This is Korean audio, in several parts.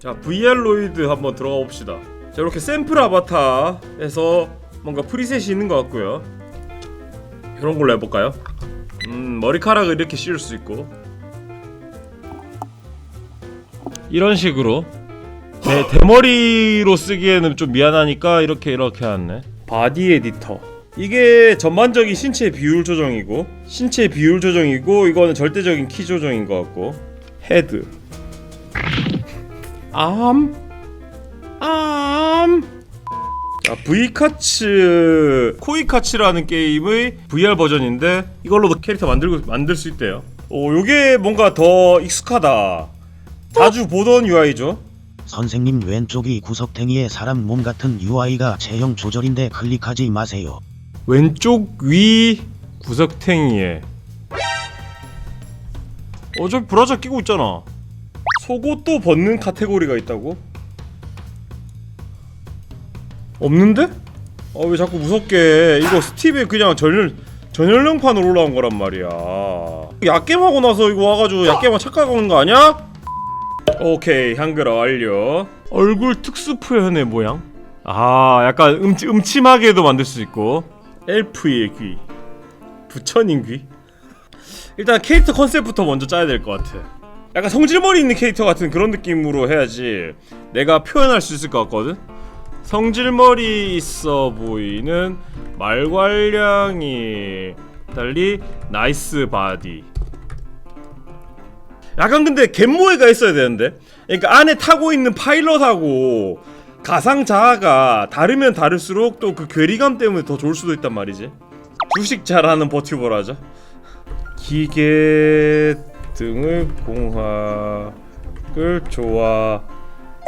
자 VR로이드 한번 들어가 봅시다. 자 이렇게 샘플 아바타에서 뭔가 프리셋이 있는 것 같고요. 이런 걸로 해볼까요? 음 머리카락을 이렇게 씌울 수 있고. 이런 식으로. 대, 대머리로 쓰기에는 좀 미안하니까 이렇게 이렇게 하네. 바디 에디터. 이게 전반적인 신체 비율 조정이고 신체 비율 조정이고 이거는 절대적인 키 조정인 것 같고. 헤드 암 암. 자, V카츠 코이카츠라는 게임의 VR 버전인데 이걸로도 캐릭터 만들고 만들 수 있대요. 오, 요게 뭔가 더 익숙하다. 자주 보던 UI죠. 선생님 왼쪽이 구석탱이의 사람 몸 같은 UI가 체형 조절인데 클릭하지 마세요. 왼쪽 위 구석탱이에 어차피 브라자 끼고 있잖아 속옷도 벗는 카테고리가 있다고? 없는데? 아 왜 자꾸 무섭게 해. 이거 스팀에 그냥 전열 전열령판으로 올라온 거란 말이야 약겜하고 나서 이거 와가지고 약겜만 착각하는 거 아니야? 오케이 한글어 완료 얼굴 특수 표현의 모양 아 약간 음치, 음침하게도 만들 수 있고 엘프의 귀 부처님 귀 일단 캐릭터 컨셉부터 먼저 짜야 될 것 같아 약간 성질머리 있는 캐릭터 같은 그런 느낌으로 해야지 내가 표현할 수 있을 것 같거든? 성질머리 있어 보이는 말괄량이 달리 나이스 바디. 약간 근데 갯모에가 있어야 되는데? 그러니까 안에 타고 있는 파일럿하고 가상 자아가 다르면 다를수록 또 그 괴리감 때문에 더 좋을 수도 있단 말이지. 주식 잘하는 버튜버라죠. 기계 등의 공학을 좋아.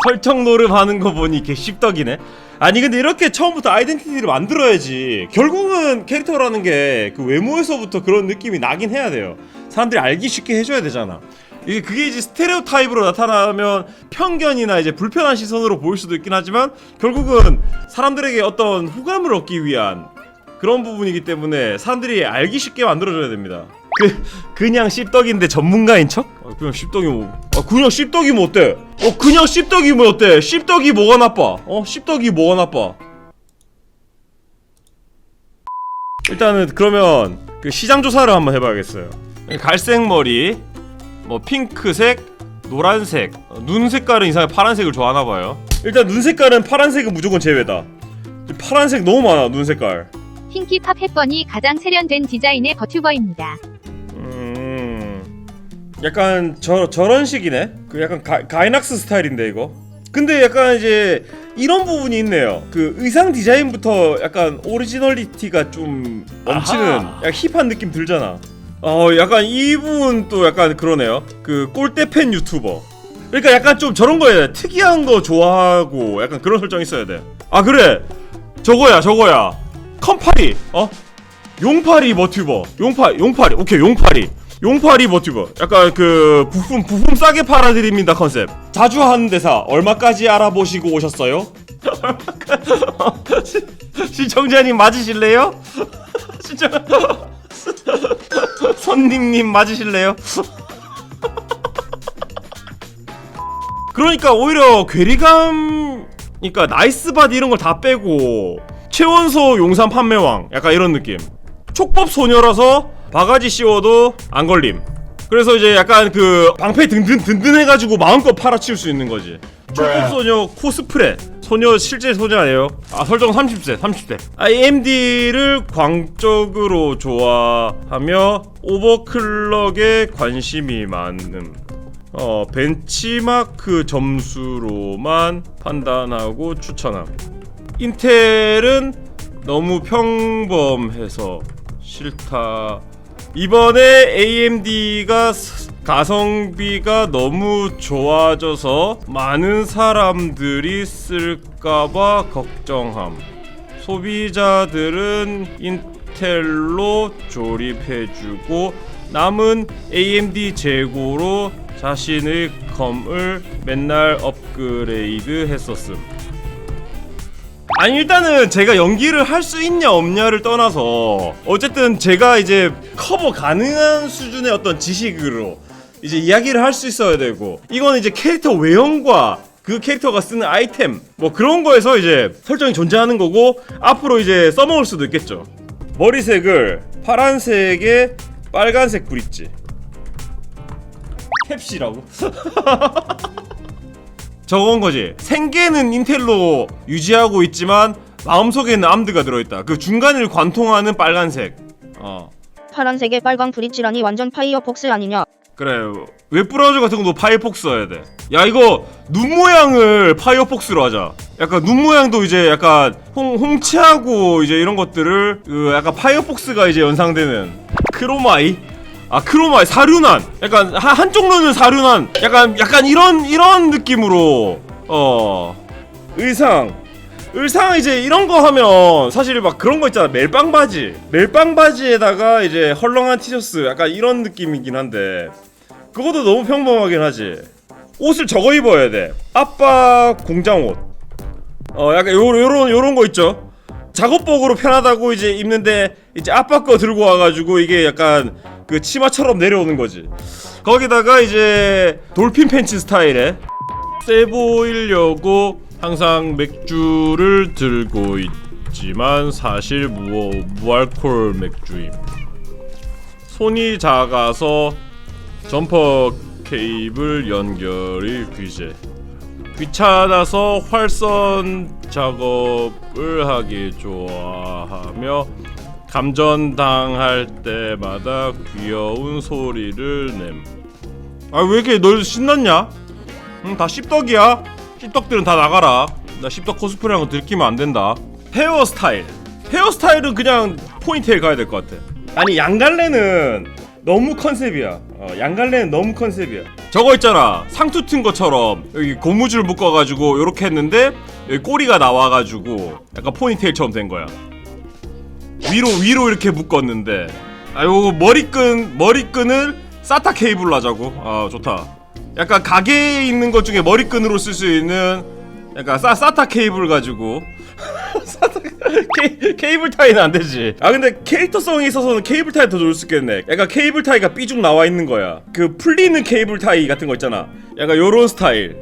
설정 노름하는 거 보니 개 씹덕이네. 아니 근데 이렇게 처음부터 아이덴티티를 만들어야지. 결국은 캐릭터라는 게 그 외모에서부터 그런 느낌이 나긴 해야 돼요. 사람들이 알기 쉽게 해줘야 되잖아. 이게 그게 이제 스테레오 타입으로 나타나면 편견이나 이제 불편한 시선으로 보일 수도 있긴 하지만 결국은 사람들에게 어떤 호감을 얻기 위한 그런 부분이기 때문에 사람들이 알기 쉽게 만들어줘야 됩니다. 그 그냥 씹덕인데 전문가인 척? 아, 그냥 씹덕이 뭐? 아 그냥 씹덕이 뭐 어때? 어 그냥 씹덕이 뭐 어때? 씹덕이 뭐가 나빠? 어 씹덕이 뭐가 나빠? 일단은 그러면 그 시장 조사를 한번 해봐야겠어요. 갈색 머리, 뭐 핑크색, 노란색, 어, 눈 색깔은 이상하게 파란색을 좋아하나 봐요. 일단 눈 색깔은 파란색은 무조건 제외다. 파란색 너무 많아 눈 색깔. 핑키팝 햇번이 가장 세련된 디자인의 버튜버입니다. 음, 약간 저 저런 식이네. 그 약간 가, 가이낙스 스타일인데 이거. 근데 약간 이제 이런 부분이 있네요. 그 의상 디자인부터 약간 오리지널리티가 좀 넘치는. 약간 힙한 느낌 들잖아. 어, 약간 이 부분 또 약간 그러네요. 그 꼴대팬 유튜버. 그러니까 약간 좀 저런 거에 특이한 거 좋아하고 약간 그런 설정 있어야 돼. 아 그래, 저거야, 저거야. 컴파리, 어? 용파리 버튜버 용파 용파리 오케이 용파리 용파리 버튜버 약간 그 부품 부품 싸게 팔아드립니다 컨셉 자주 하는 대사 얼마까지 알아보시고 오셨어요? 시- 시청자님 맞으실래요? 시청 손님님 맞으실래요? 그러니까 오히려 괴리감 그러니까 나이스 바디 이런 걸 다 빼고 최원소 용산 판매왕 약간 이런 느낌 촉법 소녀라서 바가지 씌워도 안 걸림. 그래서 이제 약간 그 방패 든든 든든해가지고 마음껏 팔아치울 수 있는 거지. 촉법 소녀 코스프레. 소녀 실제 소녀 아니에요. 아 설정 30세 30대. AMD를 광적으로 좋아하며 오버클럭에 관심이 많음. 어 벤치마크 점수로만 판단하고 추천함. 인텔은 너무 평범해서 싫다. 이번에 AMD가 가성비가 너무 좋아져서 많은 사람들이 쓸까봐 걱정함. 소비자들은 인텔로 조립해주고 남은 AMD 재고로 자신의 컴을 맨날 업그레이드 했었음. 아니 일단은 제가 연기를 할 수 있냐 없냐를 떠나서 어쨌든 제가 이제 커버 가능한 수준의 어떤 지식으로 이제 이야기를 할 수 있어야 되고 이거는 이제 캐릭터 외형과 그 캐릭터가 쓰는 아이템 뭐 그런 거에서 이제 설정이 존재하는 거고 앞으로 이제 써먹을 수도 있겠죠. 머리색을 파란색에 빨간색 브릿지. 캡시라고? 저건 거지. 생계는 인텔로 유지하고 있지만 마음속에는 암드가 들어있다. 그 중간을 관통하는 빨간색. 어. 파란색의 빨강 브릿지라니 완전 파이어폭스 아니냐? 그래 웹브라우저 같은 것도 파이어폭스 써야 돼. 야 이거 눈 모양을 파이어폭스로 하자. 약간 눈 모양도 이제 약간 홍 홍치하고 이제 이런 것들을 그 약간 파이어폭스가 이제 연상되는 크로마이. 아 크로마이 사륜한. 약간 한 한쪽 눈은 사륜한. 약간 약간 이런 이런 느낌으로. 어. 의상. 의상 이제 이런 거 하면 사실 막 그런 거 있잖아. 멜빵 바지. 멜빵 바지에다가 이제 헐렁한 티셔츠. 약간 이런 느낌이긴 한데. 그것도 너무 평범하긴 하지. 옷을 저거 입어야 돼. 아빠 공장 옷어 약간 요, 요런 요런 거 있죠. 작업복으로 편하다고 이제 입는데 이제 아빠 거 들고 와가지고 이게 약간 그 치마처럼 내려오는 거지 거기다가 이제 돌핀 팬츠 스타일에 세 보이려고 항상 맥주를 들고 있지만 사실 무어, 무알콜 맥주임. 손이 작아서 점퍼 케이블 연결이 귀재. 귀찮아서 활선 작업을 하기 좋아하며 감전당할 때마다 귀여운 소리를 냄. 아 왜 이렇게 널 신났냐? 응, 다 씹덕이야. 씹덕들은 다 나가라. 나 씹덕 코스프레한 거 들키면 안 된다. 헤어스타일. 헤어스타일은 그냥 포인트에 가야 될 것 같아. 아니 양갈래는 너무 컨셉이야. 어, 양갈래는 너무 컨셉이야. 저거 있잖아. 상투 튼 것처럼 여기 고무줄 묶어가지고 이렇게 했는데 여기 꼬리가 나와가지고 약간 포니테일처럼 된 거야. 위로 위로 이렇게 묶었는데 아 요거 머리끈 머리끈을 사타 케이블로 하자고. 아 좋다. 약간 가게에 있는 것 중에 머리끈으로 쓸 수 있는 약간 사, 사타 케이블 가지고 사타 케, 케이블 타이는 안 되지. 아 근데 캐릭터성이 있어서는 케이블 타이 더 좋을 수 있겠네. 약간 케이블 타이가 삐죽 나와 있는 거야. 그 풀리는 케이블 타이 같은 거 있잖아. 약간 요런 스타일.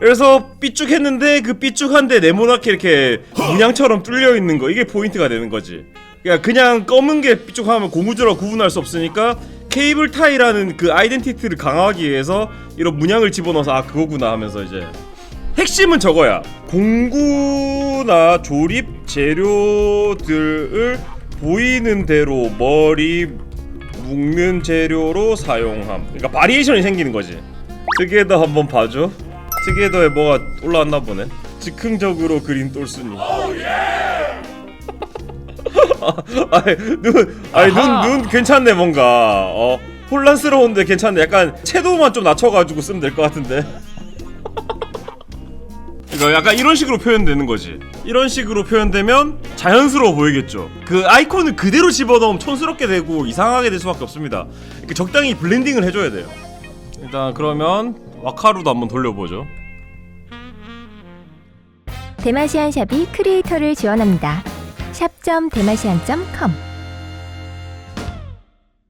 그래서 삐죽했는데 그 삐죽한데 네모나게 이렇게 문양처럼 뚫려 있는 거 이게 포인트가 되는 거지. 그러니까 그냥 검은 게 삐죽하면 고무줄하고 구분할 수 없으니까 케이블 타이라는 그 아이덴티티를 강화하기 위해서 이런 문양을 집어넣어서 아 그거구나 하면서 이제 핵심은 저거야. 공구나 조립 재료들을 보이는 대로 머리 묶는 재료로 사용함. 그러니까 바리에이션이 생기는 거지. 특이에더 한번 봐줘. 특이에더에 뭐가 올라왔나 보네. 즉흥적으로 그린 똘순이. 아, 아니 눈, 아니 눈, 눈 괜찮네 뭔가. 어 혼란스러운데 괜찮네. 약간 채도만 좀 낮춰가지고 쓰면 될 것 같은데. 이거 약간 이런 식으로 표현되는 거지. 이런 식으로 표현되면 자연스러워 보이겠죠. 그 아이콘을 그대로 집어넣으면 촌스럽게 되고 이상하게 될 수밖에 없습니다. 이렇게 적당히 블렌딩을 해줘야 돼요. 일단 그러면 와카루도 한번 돌려보죠. 대마시안 샵이 크리에이터를 지원합니다. 샵.대마시안.com